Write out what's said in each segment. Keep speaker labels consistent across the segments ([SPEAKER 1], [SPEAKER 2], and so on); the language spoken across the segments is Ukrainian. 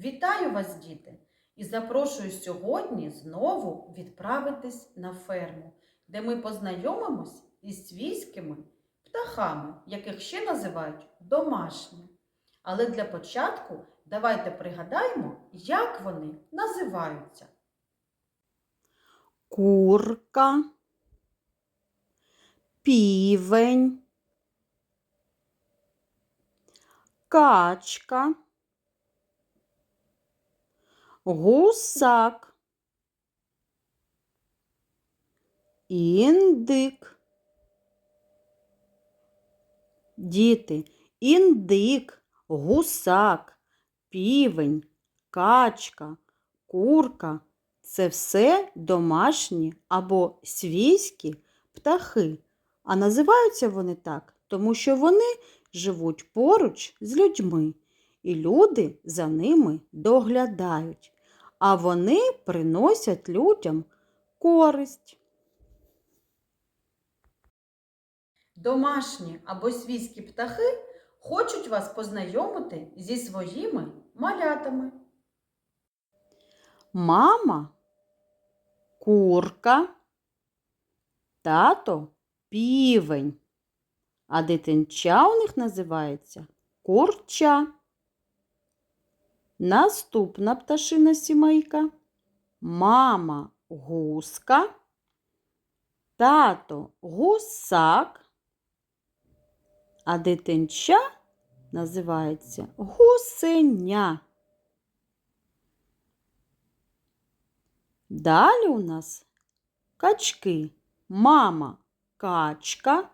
[SPEAKER 1] Вітаю вас, діти! І запрошую сьогодні знову відправитись на ферму, де ми познайомимось із свійськими птахами, яких ще називають домашні. Але для початку давайте пригадаємо, як вони називаються.
[SPEAKER 2] курка, півень, качка, гусак, індик. Діти, індик, гусак, півень, качка, курка це все домашні або свійські птахи. А називаються вони так, тому що вони живуть поруч з людьми, і люди за ними доглядають, а вони приносять людям користь.
[SPEAKER 1] Домашні або свійські птахи хочуть вас познайомити зі своїми малятами.
[SPEAKER 2] Мама курка, тато півень, а дитинча у них називається курча. Наступна пташина сімейка мама гуска, тато гусак, а дитинча називається гусеня. Далі у нас качки. Мама качка,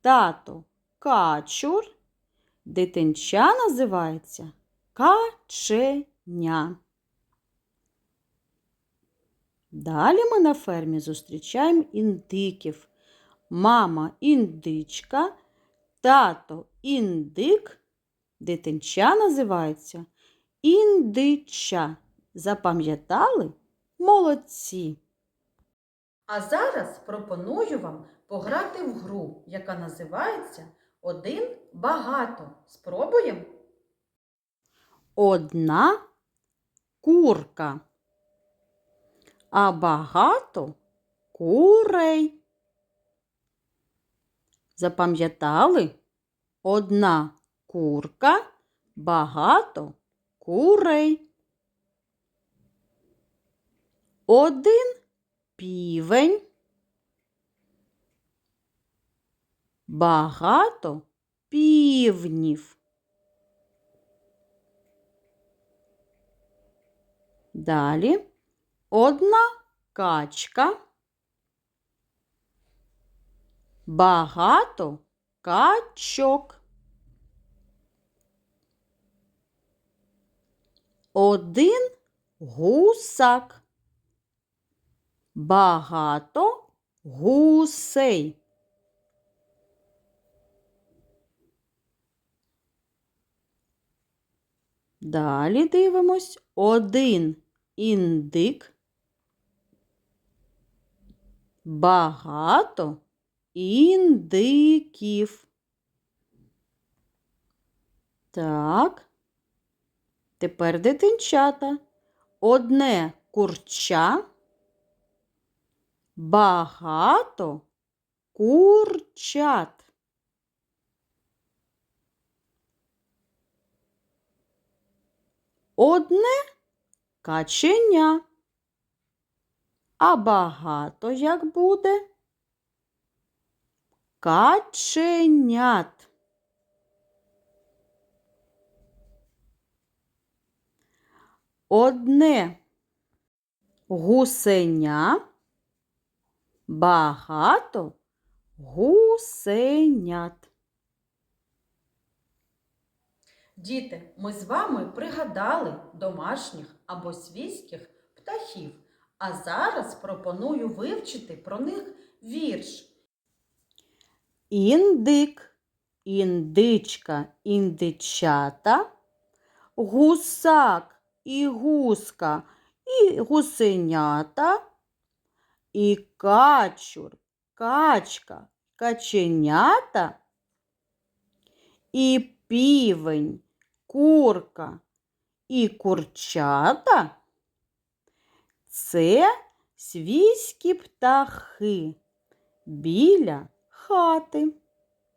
[SPEAKER 2] тато качур, дитинча називається каченя. Далі ми на фермі зустрічаємо індиків. Мама індичка, тато індик, дитинча називається індича. Запам'ятали? Молодці!
[SPEAKER 1] А зараз пропоную вам пограти в гру, яка називається Один багато. Спробуємо?
[SPEAKER 2] Одна курка, а багато курей. Запам'ятали? Одна курка, багато курей. Один півень. Багато півнів. Далі одна качка. Багато качок. Один гусак. Багато гусей. Далі дивимось один індик. Багато індиків. Так. Тепер дитинчата. Одне курча. Багато курчат. Одне каченя. А багато як буде? Каченят. Одне гусеня. Багато гусенят.
[SPEAKER 1] Діти, ми з вами пригадали домашніх або свійських птахів. А зараз пропоную вивчити про них вірш.
[SPEAKER 2] Індик, індичка, індичата, гусак і гуска, і гусенята, і качур, качка, каченята, і півень, курка, і курчата це свійські птахи біля хати.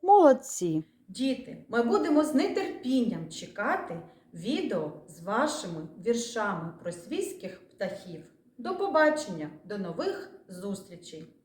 [SPEAKER 2] Молодці.
[SPEAKER 1] Діти, ми будемо з нетерпінням чекати відео з вашими віршами про свійських птахів. До побачення, до нових зустрічей!